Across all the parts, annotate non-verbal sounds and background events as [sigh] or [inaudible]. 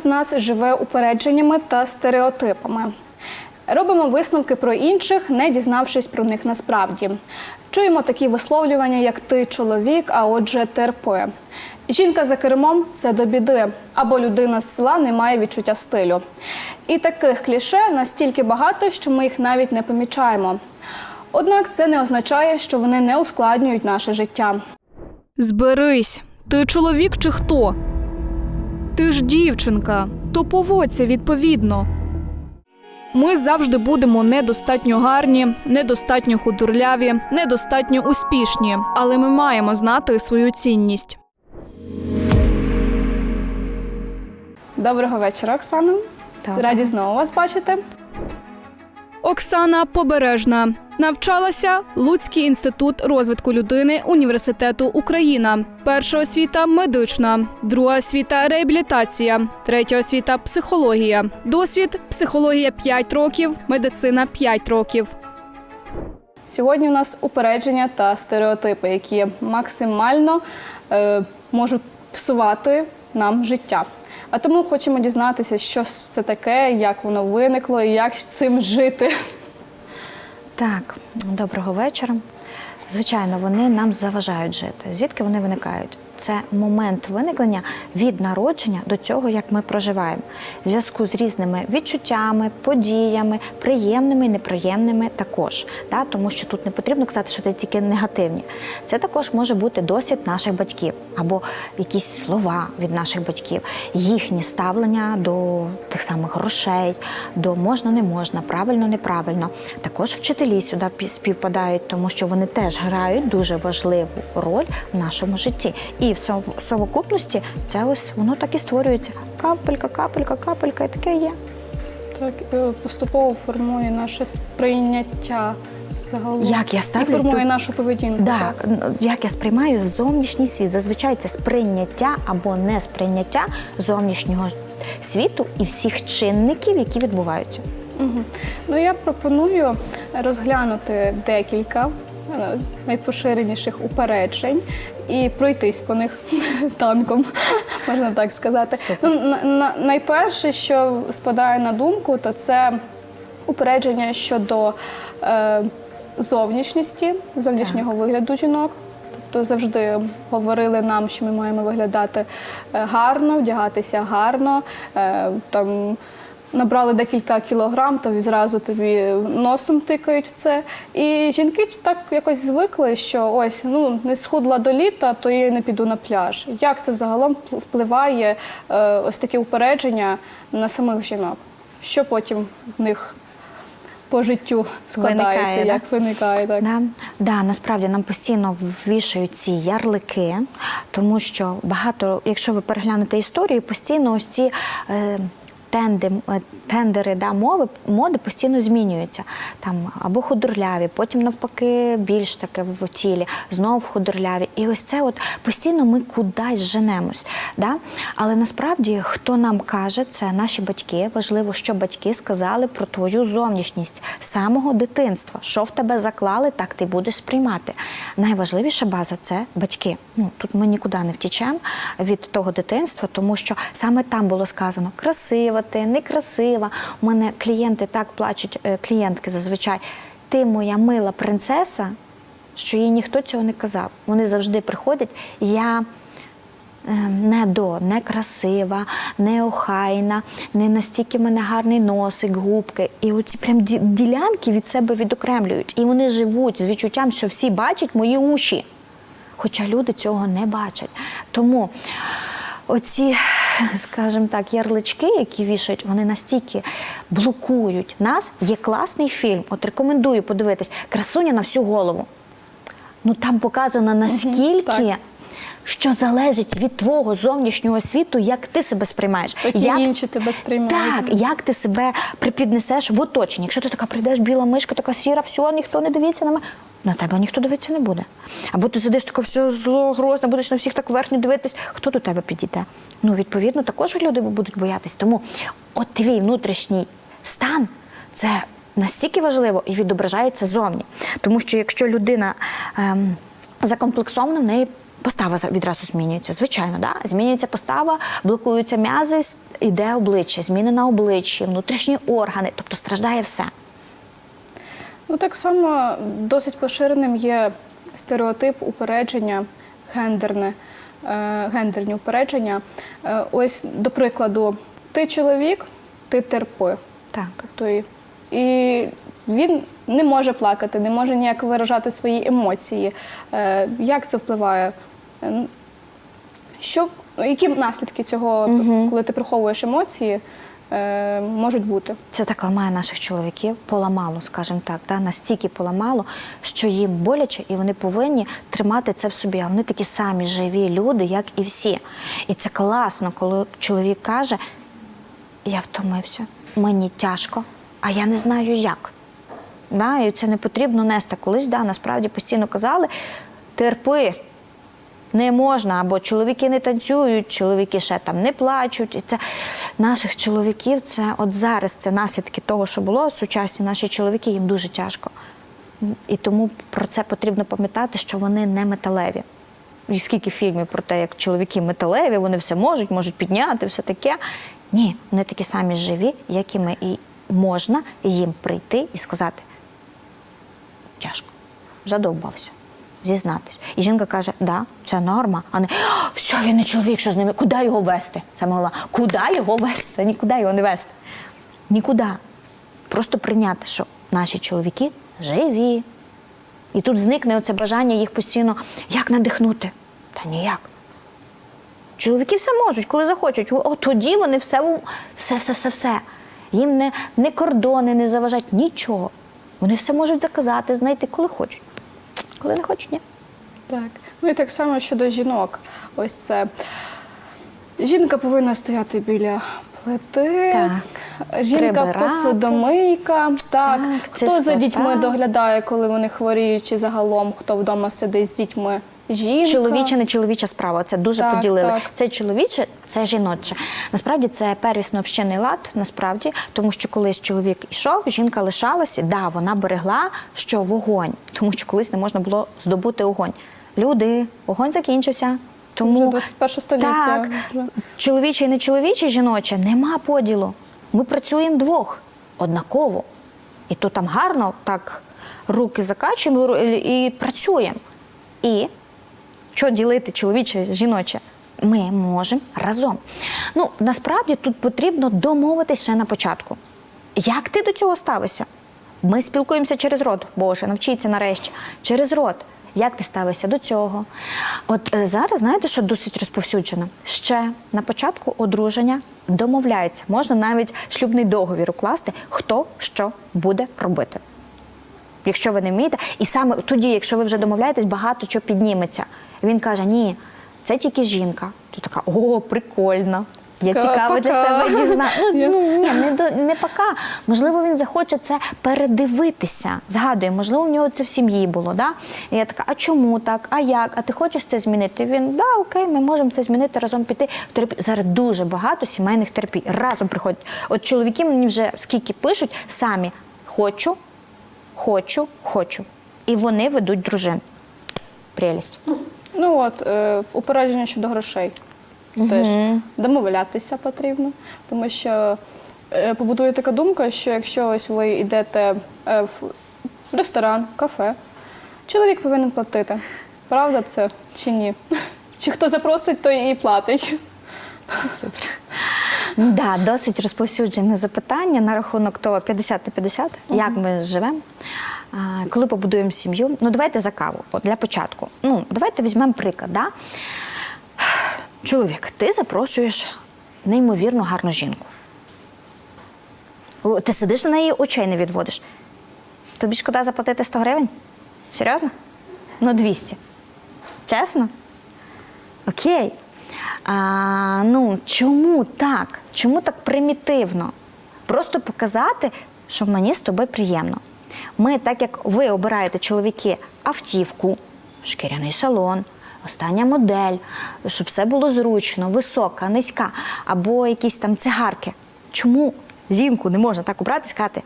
З нас живе упередженнями та стереотипами. Робимо висновки про інших, не дізнавшись про них насправді. Чуємо такі висловлювання, як ти чоловік, а отже, терпи. Жінка за кермом це до біди, або людина з села не має відчуття стилю. І таких кліше настільки багато, що ми їх навіть не помічаємо. Однак це не означає, що вони не ускладнюють наше життя. Зберись, ти чоловік чи хто? Ти ж дівчинка, то поводься відповідно. Ми завжди будемо недостатньо гарні, недостатньо худорляві, недостатньо успішні, але ми маємо знати свою цінність. Доброго вечора, Оксана. Раді знову вас бачити. Оксана Побережна навчалася Луцький інститут розвитку людини університету Україна. Перша освіта медична, друга освіта реабілітація, третя освіта психологія. Досвід психологія 5 років, медицина 5 років. Сьогодні у нас упередження та стереотипи, які максимально е, можуть псувати нам життя. А тому хочемо дізнатися, що це таке, як воно виникло і як з цим жити. Так, доброго вечора. Звичайно, вони нам заважають жити. Звідки вони виникають? Це момент виникнення від народження до цього, як ми проживаємо, в зв'язку з різними відчуттями, подіями, приємними і неприємними також. Да? Тому що тут не потрібно казати, що це тільки негативні. Це також може бути досвід наших батьків або якісь слова від наших батьків, їхнє ставлення до тих самих грошей, до можна, не можна, правильно, неправильно. Також вчителі сюди співпадають, тому що вони теж грають дуже важливу роль в нашому житті. І в совокупності це ось воно так і створюється. Капелька, капелька, капелька, і таке є. Так е, поступово формує наше сприйняття загалом. Як я і формує до- нашу поведінку. Так, як я сприймаю зовнішній світ. Зазвичай це сприйняття або несприйняття зовнішнього світу і всіх чинників, які відбуваються. Мгм. Ну я пропоную розглянути декілька е, найпоширеніших упереджень і пройтись по них [laughs] танком, можна так сказати. Ну, на- на- найперше, що спадає на думку, то це упередження щодо е, зовнішністі, зовнішнього вигляду жінок. Тобто завжди говорили нам, що ми маємо виглядати е, гарно, вдягатися гарно. е, Там набрали декілька кілограм, то зразу тобі носом тикають це. І жінки так якось звикли, що ось ну не схудла до літа, то я не піду на пляж. Як це взагалом впливає е, ось таке упередження на самих жінок? Що потім в них по життю складається, Виникає, да? як виникає так? Да, да, насправді нам постійно вішають ці ярлики, тому що багато, якщо ви переглянете історію, постійно ось ці. Е, Тенди, е, тендери да, мови, моди постійно змінюються. Там або худорляві, потім навпаки більш таке в тілі, знов худорляві. І ось це от постійно ми кудись женемось. Да? Але насправді, хто нам каже, це наші батьки. Важливо, що батьки сказали про твою зовнішність самого дитинства. Що в тебе заклали, так ти будеш сприймати. Найважливіша база це батьки. Ну тут ми нікуди не втічемо від того дитинства, тому що саме там було сказано красива ти, некрасива. У мене клієнти так плачуть, е, клієнтки зазвичай. Ти моя мила принцеса, що їй ніхто цього не казав. Вони завжди приходять. Я е, не до, не красива, не охайна, не настільки в мене гарний носик, губки. І оці прям ділянки від себе відокремлюють. І вони живуть з відчуттям, що всі бачать мої уші. Хоча люди цього не бачать. Тому оці, скажімо так, ярлички, які вішають, вони настільки блокують нас. Є класний фільм. От рекомендую подивитись Красуня на всю голову. Ну там показано наскільки. Що залежить від твого зовнішнього світу, як ти себе сприймаєш, Так і як інші тебе сприймають. так, як ти себе припіднесеш в оточенні. Якщо ти така прийдеш, біла мишка, така сіра, все, ніхто не дивиться на мене. На тебе ніхто дивитися не буде. Або ти сидиш таке все зло, грозно, будеш на всіх так верхньо дивитись, хто до тебе підійде? Ну, відповідно, також люди будуть боятись. Тому от твій внутрішній стан це настільки важливо і відображається зовні. Тому що якщо людина ем, закомплексована, в неї Постава відразу змінюється, звичайно, да? змінюється постава, блокуються м'язи, іде обличчя, зміни на обличчі, внутрішні органи, тобто страждає все. Ну так само досить поширеним є стереотип упередження гендерне, е, гендерні упередження. Е, ось, до прикладу, ти чоловік, ти терпи. Так. Тобто, і- він не може плакати, не може ніяк виражати свої емоції. Е, Як це впливає? Що, які наслідки цього, коли ти приховуєш емоції, е, можуть бути? Це так ламає наших чоловіків, поламало, скажімо так, да? настільки поламало, що їм боляче, і вони повинні тримати це в собі. А вони такі самі живі люди, як і всі. І це класно, коли чоловік каже: я втомився, мені тяжко, а я не знаю як. Да? І це не потрібно нести. Колись да, насправді постійно казали: терпи. Не можна, або чоловіки не танцюють, чоловіки ще там не плачуть. І це наших чоловіків, це от зараз це наслідки того, що було. Сучасні наші чоловіки їм дуже тяжко. І тому про це потрібно пам'ятати, що вони не металеві. І скільки фільмів про те, як чоловіки металеві, вони все можуть, можуть підняти, все таке. Ні, вони такі самі живі, як і ми. І можна їм прийти і сказати: тяжко, задовбався, зізнатись. І жінка каже, да, це норма, а не все, він не чоловік, що з ними, куди його вести? Саме головне, куди його вести? Та нікуди його не вести. Нікуди. Просто прийняти, що наші чоловіки живі. І тут зникне оце бажання їх постійно як надихнути. Та ніяк. Чоловіки все можуть, коли захочуть. От тоді вони все, все, все, все, все. Їм не, не кордони не заважають нічого. Вони все можуть заказати, знайти, коли хочуть. Коли не хочуть, ні. Так. Ну і так само щодо жінок. Ось це. Жінка повинна стояти біля плити. Так. Жінка Прибирати. посудомийка. Так. Так, Хто за дітьми доглядає, коли вони хворіють, чи загалом хто вдома сидить з дітьми? Жінка. Чоловіча, не чоловіча справа. Це дуже Так, поділили. так. Це чоловіче, це жіноче. Насправді це первісно общинний лад, насправді, тому що колись чоловік йшов, жінка лишалася, да, вона берегла, що вогонь, тому що колись не можна було здобути огонь. Люди, огонь закінчився. Тому Вже 21 століття. Так, Вже. чоловіче і не чоловіче, жіноче, нема поділу. Ми працюємо двох однаково. І то там гарно так руки закачуємо і працюємо. І що ділити чоловіче, жіноче? Ми можемо разом. Ну, насправді тут потрібно домовитися ще на початку. Як ти до цього ставишся? Ми спілкуємося через рот. Боже, навчіться нарешті. Через рот. Як ти ставишся до цього? От е, зараз знаєте, що досить розповсюджено? Ще на початку одруження домовляються. Можна навіть шлюбний договір укласти, хто що буде робити якщо ви не вмієте. І саме тоді, якщо ви вже домовляєтесь, багато чого підніметься. Він каже: ні, це тільки жінка. То така, о, прикольно. Я цікаво для себе дізнаю. [laughs] Ну ні, не до не пока. Можливо, він захоче це передивитися. Згадує, можливо, у нього це в сім'ї було. Да? І я така, а чому так? А як? А ти хочеш це змінити? Він да, окей, ми можемо це змінити, разом піти в терапію. Зараз дуже багато сімейних терапій. Разом приходять. От чоловіки мені вже скільки пишуть самі хочу, хочу, хочу. І вони ведуть дружин. Прелість. Ну от, е, упередження щодо грошей. Теж домовлятися потрібно, тому що е, побудує така думка, що якщо ось ви йдете е, в ресторан, кафе, чоловік повинен платити. Правда це чи ні? Чи хто запросить, той і платить. Да, досить розповсюджене запитання на рахунок того 50 на 50, як ми живемо. Коли побудуємо сім'ю, ну давайте за каву, от для початку. Ну, давайте візьмемо приклад. Да? Чоловік, ти запрошуєш неймовірно гарну жінку. Ти сидиш на неї, очей не відводиш. Тобі шкода заплатити 100 гривень? Серйозно? Ну, 200. Чесно? Окей. А, ну, чому так? Чому так примітивно? Просто показати, що мені з тобою приємно. Ми, так як ви обираєте чоловіки автівку, шкіряний салон, остання модель, щоб все було зручно, висока, низька, або якісь там цигарки. Чому жінку не можна так обрати і сказати,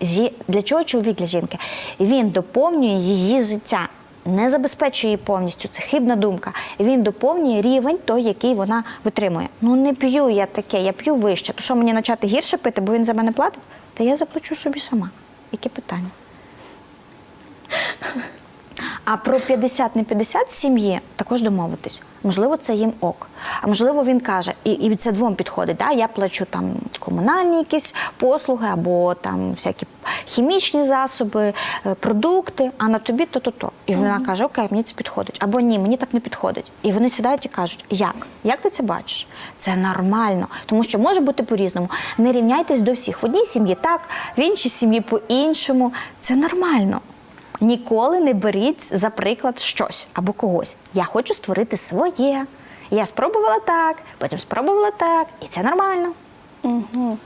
Жі- Для чого чоловік для жінки? Він доповнює її життя. не забезпечує її повністю. Це хибна думка. Він доповнює рівень той, який вона витримує. Ну не п'ю я таке, я п'ю вище. То що мені почати гірше пити, бо він за мене платить? Та я заплачу собі сама. Яке питання? А про 50 не 50 сім'ї також домовитись. Можливо, це їм ок. А можливо, він каже, і, і це двом підходить. Да? Я плачу там комунальні якісь послуги або там всякі хімічні засоби, е, продукти, а на тобі то-то то. І вона каже, окей, мені це підходить. Або ні, мені так не підходить. І вони сідають і кажуть, як? Як ти це бачиш? Це нормально, тому що може бути по-різному. Не рівняйтесь до всіх. В одній сім'ї так, в іншій сім'ї по-іншому. Це нормально. Ніколи не беріть за приклад щось або когось. Я хочу створити своє. Я спробувала так, потім спробувала так, і це нормально. Угу.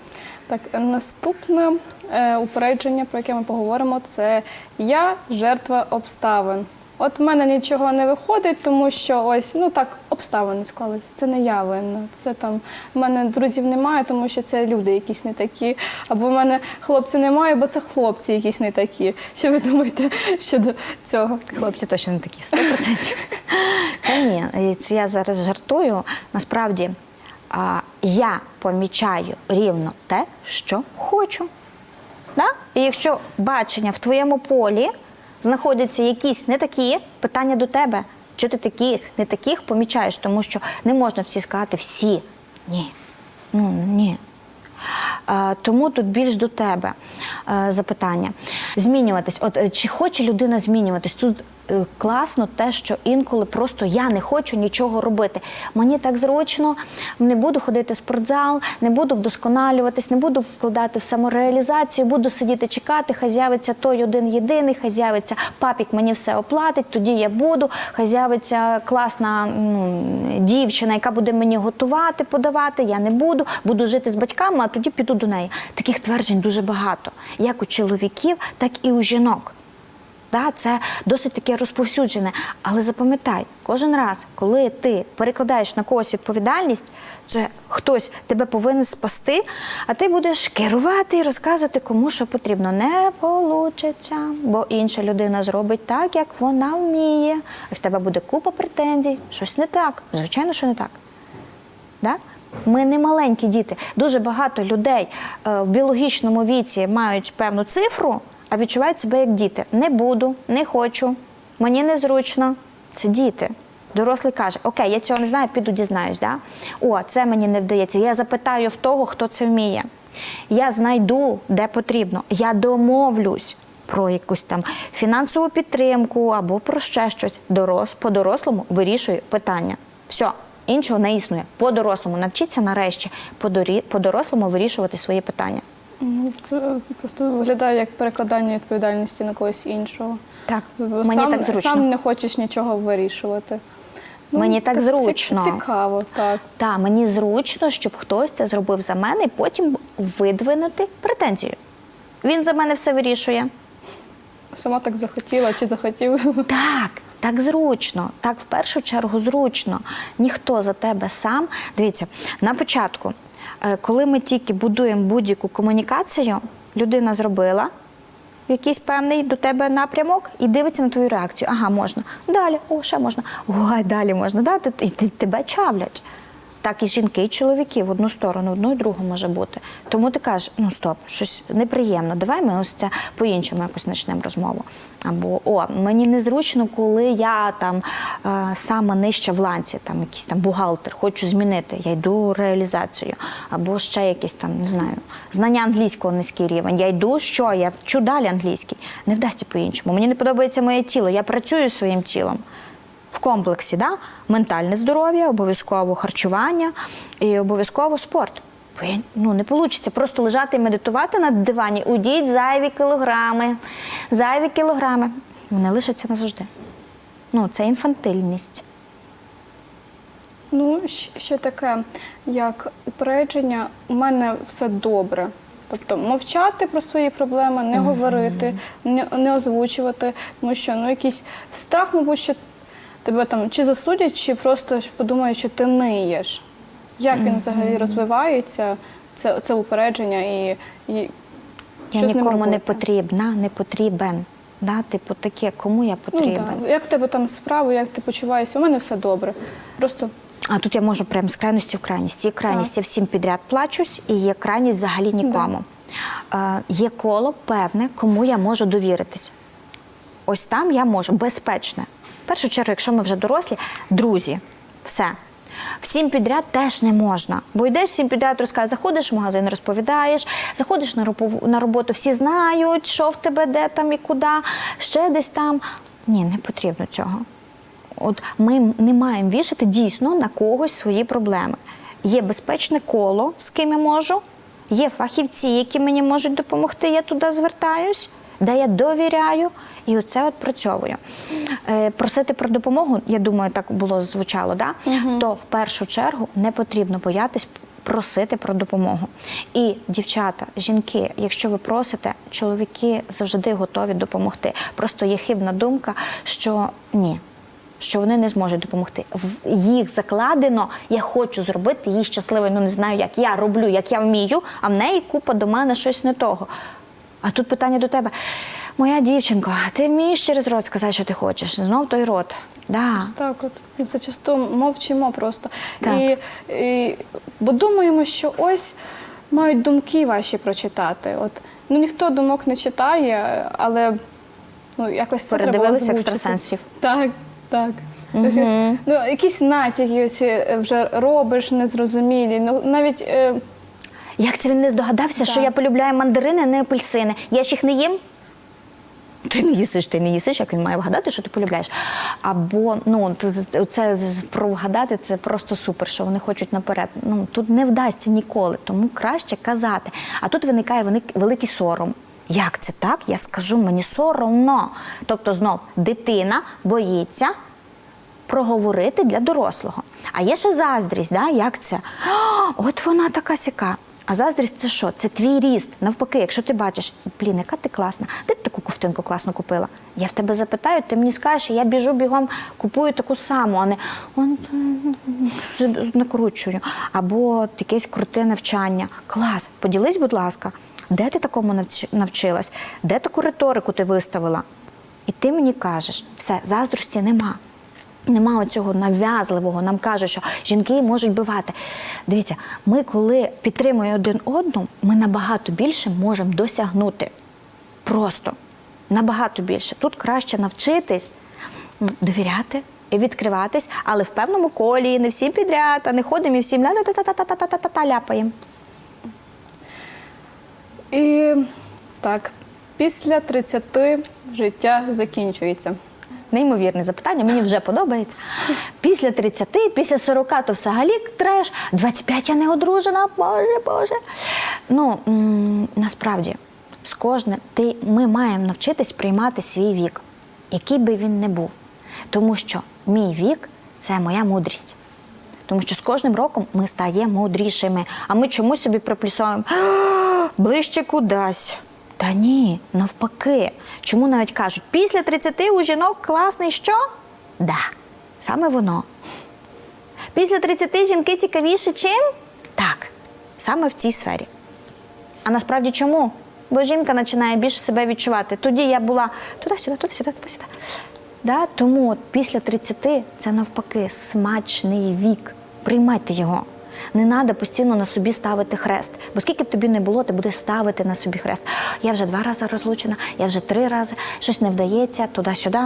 Так, наступне е, упередження, про яке ми поговоримо, це я жертва обставин. От в мене нічого не виходить, тому що ось ну так обставини склалися. Це не я винна. Це там в мене друзів немає, тому що це люди якісь не такі. Або в мене хлопці немає, бо це хлопці якісь не такі. Що ви думаєте щодо цього? Хлопці точно не такі 100%. Та ні, це я зараз жартую. Насправді я помічаю рівно те, що хочу. І якщо бачення в твоєму полі знаходяться якісь не такі, питання до тебе. Чи ти таких, не таких помічаєш, тому що не можна всі сказати всі. Ні. Ну ні. Тому тут більш до тебе е, запитання. Змінюватись. От е, чи хоче людина змінюватись? Тут класно те, що інколи просто я не хочу нічого робити. Мені так зручно, не буду ходити в спортзал, не буду вдосконалюватись, не буду вкладати в самореалізацію, буду сидіти чекати, хай з'явиться той один єдиний, хай з'явиться папік мені все оплатить, тоді я буду, хай з'явиться класна ну, дівчина, яка буде мені готувати, подавати, я не буду, буду жити з батьками, а тоді піду до неї. Таких тверджень дуже багато, як у чоловіків, так і у жінок. Да, це досить таке розповсюджене. Але запам'ятай, кожен раз, коли ти перекладаєш на когось відповідальність, це хтось тебе повинен спасти, а ти будеш керувати і розказувати, кому що потрібно. Не получиться, бо інша людина зробить так, як вона вміє. І в тебе буде купа претензій. Щось не так. Звичайно, що не так. Да? Ми не маленькі діти. Дуже багато людей е, в біологічному віці мають певну цифру, а відчувають себе як діти. Не буду, не хочу, мені незручно. Це діти. Дорослий каже: Окей, я цього не знаю, піду дізнаюсь. Да? О, це мені не вдається. Я запитаю в того, хто це вміє. Я знайду, де потрібно. Я домовлюсь про якусь там фінансову підтримку або про ще щось. Дорос, по-дорослому вирішую питання. Все, іншого не існує. По-дорослому навчіться нарешті по-дорослому вирішувати свої питання. Ну, це просто виглядає як перекладання відповідальності на когось іншого. Так, мені сам, так зручно. Сам не хочеш нічого вирішувати. Мені так ці- зручно. Цікаво, так. Та мені зручно, щоб хтось це зробив за мене і потім видвинути претензію. Він за мене все вирішує. Сама так захотіла чи захотів. [laughs] Так, так зручно, так в першу чергу зручно. Ніхто за тебе сам. Дивіться, на початку, коли ми тільки будуємо будь-яку комунікацію, людина зробила якийсь певний до тебе напрямок і дивиться на твою реакцію. Ага, можна. Далі, о, ще можна. Ой, далі можна. Да? І тебе чавлять. Так і жінки, і чоловіки в одну сторону, одну і другу може бути. Тому ти кажеш, ну стоп, щось неприємно. Давай ми ось це по-іншому якось почнемо розмову. Або о, мені незручно, коли я там е, саме нижче в ланці, там якийсь там бухгалтер, хочу змінити. Я йду реалізацію. Або ще якісь там, не знаю, знання англійського низький рівень. Я йду, що я вчу далі англійський. Не вдасться по-іншому. Мені не подобається моє тіло. Я працюю своїм тілом в комплексі, да? ментальне здоров'я, обов'язково харчування і обов'язково спорт. Бо я- Ну, не вийде просто лежати і медитувати на дивані. Удіть зайві кілограми, зайві кілограми. Вони лишаться назавжди. Ну, це інфантильність. Ну, ще таке, як упередження, у мене все добре. Тобто мовчати про свої проблеми, не говорити, не, не озвучувати, тому що ну, якийсь страх, мабуть, що тебе там чи засудять, чи просто подумають, що ти ниєш. Як він взагалі розвивається, це, це упередження і, і Я з ним нікому не потрібна, не потрібен. Да? Типу таке, кому я Ну, потрібен. да. Як в тебе там справи, як ти почуваєшся? У мене все добре. Просто А тут я можу прямо з крайності в крайність. Є крайність, я всім підряд плачусь, і є крайність взагалі нікому. Е, є коло певне, кому я можу довіритись. Ось там я можу безпечне. В першу чергу, якщо ми вже дорослі, друзі, все. Всім підряд теж не можна. Бо йдеш всім підряд, розказуєш, заходиш в магазин, розповідаєш, заходиш на робо- на роботу, всі знають, що в тебе, де там і куди, ще десь там. Ні, не потрібно цього. От ми не маємо вішати дійсно на когось свої проблеми. Є безпечне коло, з ким я можу, є фахівці, які мені можуть допомогти, я туди звертаюсь, де я довіряю, і оце от працьовую. Е, просити про допомогу, я думаю, так було звучало, да? то в першу чергу не потрібно боятись просити про допомогу. І дівчата, жінки, якщо ви просите, чоловіки завжди готові допомогти. Просто є хибна думка, що ні. Що вони не зможуть допомогти. В їх закладено, я хочу зробити її щасливою. Ну не знаю як. Я роблю, як я вмію, а в неї купа до мене щось не того. А тут питання до тебе. Моя дівчинко, ти вмієш через рот сказати, що ти хочеш? Знов той рот. Да. так от. Зачасту мовчимо просто. Так. І, і, бо думаємо, що ось мають думки ваші прочитати. От. Ну ніхто думок не читає, але ну, якось це Передивилися екстрасенсів. Так, так. [laughs] Ну, якісь натяки оці вже робиш незрозумілі. Ну, навіть е, Як це він не здогадався, що я полюбляю мандарини, а не апельсини? Я ж їх не їм? Ти не їсиш, ти не їсиш, як він має вгадати, що ти полюбляєш. Або ну це про вгадати це просто супер, що вони хочуть наперед. Ну тут не вдасться ніколи, тому краще казати. А тут виникає великий сором. Як це так? Я скажу, мені соромно. Тобто, знов дитина боїться проговорити для дорослого. А є ще заздрість, да? як це? От вона така сяка. А заздрість це що? Це твій ріст. Навпаки, якщо ти бачиш, блін, яка ти класна, де ти таку ковтинку класно купила? Я в тебе запитаю, ти мені скажеш, я біжу бігом, купую таку саму, а не накручую. Або якесь круте навчання. Клас, поділись, будь ласка, де ти такому навчи- навчилась? Де таку риторику ти виставила? І ти мені кажеш, все, заздрості нема. Нема цього нав'язливого. Нам кажуть, що жінки можуть бивати. Дивіться, ми коли підтримуємо один одну, ми набагато більше можемо досягнути. Просто набагато більше. Тут краще навчитись довіряти і відкриватись, але в певному колі, не всім підряд, а не ходимо і всім ля-ля-та-та-та-та-та-та-та ляпаємо. і так, після 30 життя закінчується. Неймовірне запитання, мені вже подобається. Після 30, після 40 то взагалі треш. 25 я не одружена, боже, боже. Ну, насправді, з кожним ти, ми маємо навчитись приймати свій вік, який би він не був. Тому що мій вік це моя мудрість. Тому що з кожним роком ми стаємо мудрішими, а ми чомусь собі приплюсуємо ближче кудись. Та ні, навпаки. Чому навіть кажуть, після 30 у жінок класний що? Да, саме воно. Після 30 жінки цікавіші чим? Так, саме в цій сфері. А насправді чому? Бо жінка починає більше себе відчувати. Тоді я була туди-сюди, туди-сюди, туди-сюди. Да? Тому от після 30 це навпаки смачний вік. Приймайте його. Не треба постійно на собі ставити хрест. Бо скільки б тобі не було, ти будеш ставити на собі хрест. Я вже два рази розлучена, я вже три рази, щось не вдається, туди-сюди.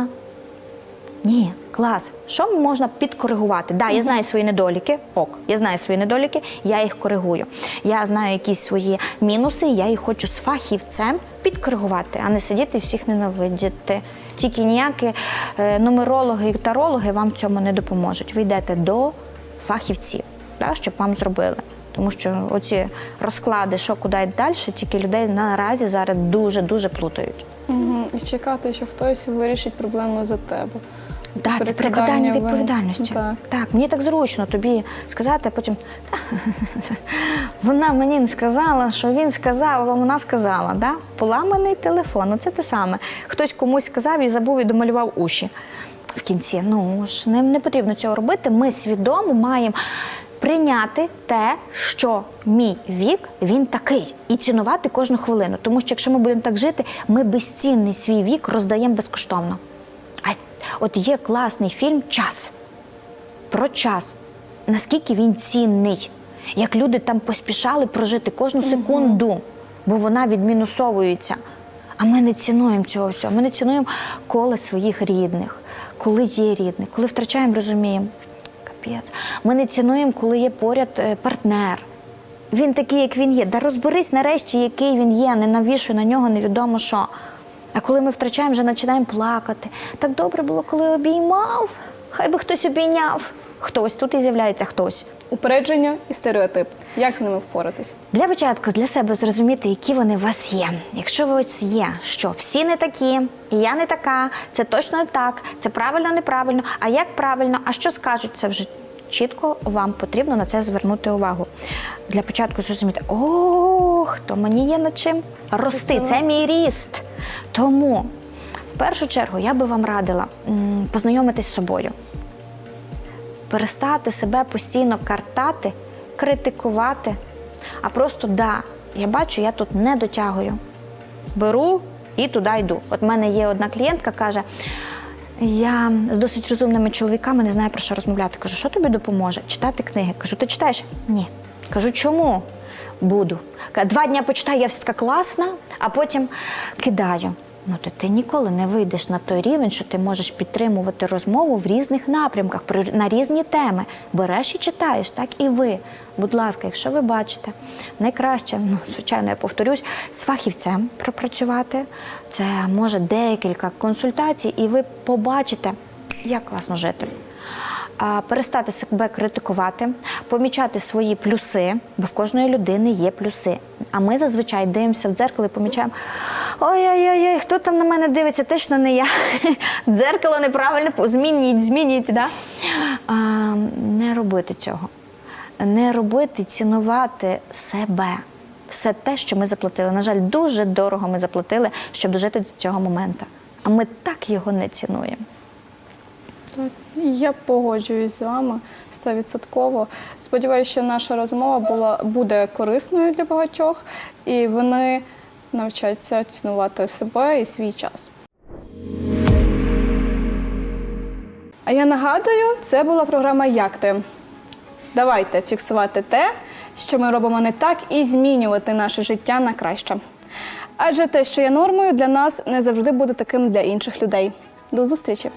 Ні, клас. Що можна підкоригувати? Да, я знаю свої недоліки. Ок, я знаю свої недоліки, я їх коригую. Я знаю якісь свої мінуси, я їх хочу з фахівцем підкоригувати, а не сидіти і всіх ненавидіти. Тільки ніякі е, нумерологи і тарологи вам в цьому не допоможуть. Ви йдете до фахівців, да, щоб вам зробили. Тому що оці розклади, що куди йти далі, тільки людей наразі зараз дуже дуже плутають. Угу. І чекати, що хтось вирішить проблему за тебе. Так, це Перекладання відповідальності. Так. так, мені так зручно тобі сказати, а потім «Та, [laughs] вона мені не сказала, що він сказав, а вона сказала. Да? Поламаний телефон. Ну це те саме. Хтось комусь сказав і забув і домалював уші в кінці. Ну ж не, не потрібно цього робити. Ми свідомо маємо прийняти те, що мій вік він такий, і цінувати кожну хвилину. Тому що якщо ми будемо так жити, ми безцінний свій вік роздаємо безкоштовно. А от є класний фільм Час про час, наскільки він цінний, як люди там поспішали прожити кожну секунду, бо вона відмінусовується. А ми не цінуємо цього всього. Ми не цінуємо коло своїх рідних, коли є рідний, коли втрачаємо, розуміємо. Капець. Ми не цінуємо, коли є поряд е, партнер. Він такий, як він є. Да розберись нарешті, який він є, не навішуй на нього невідомо що. А коли ми втрачаємо, вже починаємо плакати. Так добре було, коли обіймав. Хай би хтось обійняв. Хтось тут і з'являється хтось. Упередження і стереотип. Як з ними впоратись? Для початку для себе зрозуміти, які вони у вас є. Якщо ви ось є, що всі не такі, і я не така, це точно так, це правильно, неправильно. А як правильно, а що скажуть, це вже чітко вам потрібно на це звернути увагу. Для початку зрозуміти, ох, то мені є над чим рости. Це мій ріст. Тому в першу чергу я би вам радила познайомитись з собою перестати себе постійно картати, критикувати, а просто да, я бачу, я тут не дотягую. Беру і туди йду. От в мене є одна клієнтка, каже. Я з досить розумними чоловіками не знаю про що розмовляти. Кажу, що тобі допоможе? Читати книги. Кажу, ти читаєш? Ні. Кажу, чому? Буду. Два дні почитаю, я вся така класна, а потім кидаю. Ну, то ти ніколи не вийдеш на той рівень, що ти можеш підтримувати розмову в різних напрямках, на різні теми. Береш і читаєш, так і ви. Будь ласка, якщо ви бачите, найкраще, ну, звичайно, я повторюсь, з фахівцем пропрацювати. Це може декілька консультацій, і ви побачите, як класно жити. Перестати себе критикувати, помічати свої плюси, бо в кожної людини є плюси. А ми зазвичай дивимося в дзеркало і помічаємо: ой-ой-ой, хто там на мене дивиться, точно не я. [laughs] Дзеркало неправильно змініть, змініть. Да? А, не робити цього. Не робити, цінувати себе. Все те, що ми заплатили. На жаль, дуже дорого ми заплатили, щоб дожити до цього моменту. А ми так його не цінуємо. Я погоджуюсь з вами стовідсотково. Сподіваюся, що наша розмова була буде корисною для багатьох, і вони навчаться цінувати себе і свій час. А я нагадую, це була програма Як ти? Давайте фіксувати те, що ми робимо не так, і змінювати наше життя на краще. Адже те, що є нормою, для нас не завжди буде таким для інших людей. До зустрічі!